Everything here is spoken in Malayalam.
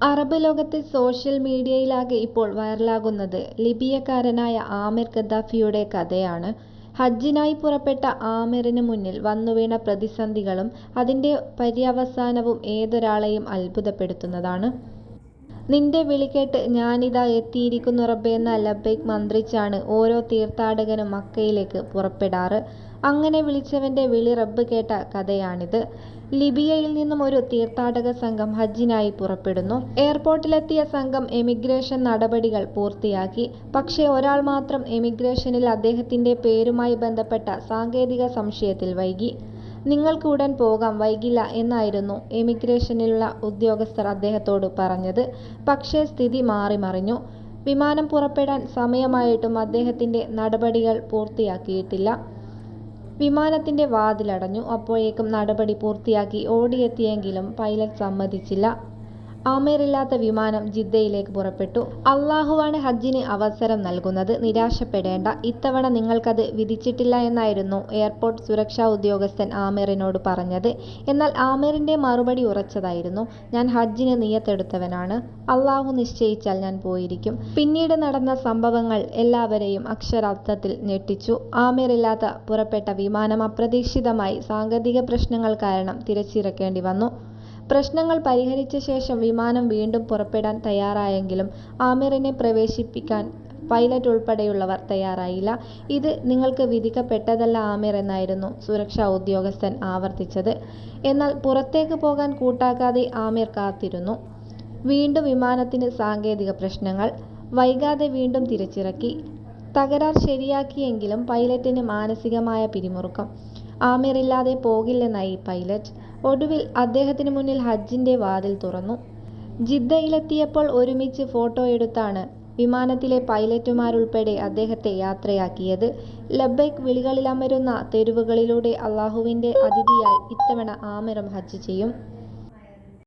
അറബ് ലോകത്തെ സോഷ്യൽ മീഡിയയിലാകെ ഇപ്പോൾ വൈറലാകുന്നത് ലിബിയക്കാരനായ ആമിർ ഗദ്ദാഫിയുടെ കഥയാണ്. ഹജ്ജിനായി പുറപ്പെട്ട ആമിറിന് മുന്നിൽ വന്നുവീണ പ്രതിസന്ധികളും അതിന്റെ പര്യവസാനവും ഏതൊരാളെയും അത്ഭുതപ്പെടുത്തുന്നതാണ്. നിന്റെ വിളികേട്ട് ഞാനിതാ എത്തിയിരിക്കുന്നു റബ്ബേ എന്ന ലബ്ബൈക് മന്ത്രിച്ചാണ് ഓരോ തീർത്ഥാടകനും മക്കയിലേക്ക് പുറപ്പെടാറ്. അങ്ങനെ വിളിച്ചവന്റെ വിളി റബ്ബ് കേട്ട കഥയാണിത്. ലിബിയയിൽ നിന്നും ഒരു തീർത്ഥാടക സംഘം ഹജ്ജിനായി പുറപ്പെടുന്നു. എയർപോർട്ടിലെത്തിയ സംഘം എമിഗ്രേഷൻ നടപടികൾ പൂർത്തിയാക്കി. പക്ഷേ ഒരാൾ മാത്രം എമിഗ്രേഷനിൽ അദ്ദേഹത്തിന്റെ പേരുമായി ബന്ധപ്പെട്ട സാങ്കേതിക സംശയത്തിൽ വൈകി. നിങ്ങൾക്ക് ഉടൻ പോകാം വൈകില്ല എന്നായിരുന്നു എമിഗ്രേഷനിലുള്ള ഉദ്യോഗസ്ഥർ അദ്ദേഹത്തോട് പറഞ്ഞത്. പക്ഷേ സ്ഥിതി മാറിമറിഞ്ഞു. വിമാനം പുറപ്പെടാൻ സമയമായിട്ടും അദ്ദേഹത്തിന്റെ നടപടികൾ പൂർത്തിയാക്കിയിട്ടില്ല. വിമാനത്തിന്റെ വാതിലടഞ്ഞു. അപ്പോഴേക്കും നടപടി പൂർത്തിയാക്കി ഓടിയെത്തിയെങ്കിലും പൈലറ്റ് സമ്മതിച്ചില്ല. ആമിറില്ലാത്ത വിമാനം ജിദ്ദയിലേക്ക് പുറപ്പെട്ടു. അള്ളാഹുവാണ് ഹജ്ജിന് അവസരം നൽകുന്നത്. നിരാശപ്പെടേണ്ട. ഇത്തവണ നിങ്ങൾക്കത് വിധിച്ചിട്ടില്ല എന്നായിരുന്നു എയർപോർട്ട് സുരക്ഷാ ഉദ്യോഗസ്ഥൻ ആമിറിനോട് പറഞ്ഞത്. എന്നാൽ ആമിറിന്റെ മറുപടി ഉറച്ചതായിരുന്നു. ഞാൻ ഹജ്ജിന് നിയത്തെടുത്തവനാണ് അള്ളാഹു നിശ്ചയിച്ചാൽ ഞാൻ പോയിരിക്കും. പിന്നീട് നടന്ന സംഭവങ്ങൾ എല്ലാവരെയും അക്ഷരാർത്ഥത്തിൽ ഞെട്ടിച്ചു. ആമിറില്ലാത്ത പുറപ്പെട്ട വിമാനം അപ്രതീക്ഷിതമായി സാങ്കേതിക പ്രശ്നങ്ങൾ കാരണം തിരച്ചിറക്കേണ്ടി വന്നു. പ്രശ്നങ്ങൾ പരിഹരിച്ച ശേഷം വിമാനം വീണ്ടും പുറപ്പെടാൻ തയ്യാറായെങ്കിലും ആമിറിനെ പ്രവേശിപ്പിക്കാൻ പൈലറ്റ് ഉൾപ്പെടെയുള്ളവർ തയ്യാറായില്ല. ഇത് നിങ്ങൾക്ക് വിധിക്കപ്പെട്ടതല്ല ആമിർ എന്നായിരുന്നു സുരക്ഷാ ഉദ്യോഗസ്ഥൻ ആവർത്തിച്ചത്. എന്നാൽ പുറത്തേക്ക് പോകാൻ കൂട്ടാക്കാതെ ആമിർ കാത്തിരുന്നു. വീണ്ടും വിമാനത്തിന് സാങ്കേതിക പ്രശ്നങ്ങൾ. വൈകാതെ വീണ്ടും തിരിച്ചിറക്കി. തകരാർ ശരിയാക്കിയെങ്കിലും പൈലറ്റിന് മാനസികമായ പിരിമുറുക്കം. ആമിറില്ലാതെ പോകില്ലെന്നായി പൈലറ്റ്. ഒടുവിൽ അദ്ദേഹത്തിന് മുന്നിൽ ഹജ്ജിന്റെ വാതിൽ തുറന്നു. ജിദ്ദയിലെത്തിയപ്പോൾ ഒരുമിച്ച് ഫോട്ടോ എടുത്താണ് വിമാനത്തിലെ പൈലറ്റുമാരുൾപ്പെടെ അദ്ദേഹത്തെ യാത്രയാക്കിയത്. ലബ്ബൈക് വിളികളിലമരുന്ന തെരുവുകളിലൂടെ അല്ലാഹുവിന്റെ അതിഥിയായി ഇത്തവണ ആമിറും ഹജ്ജ് ചെയ്യും.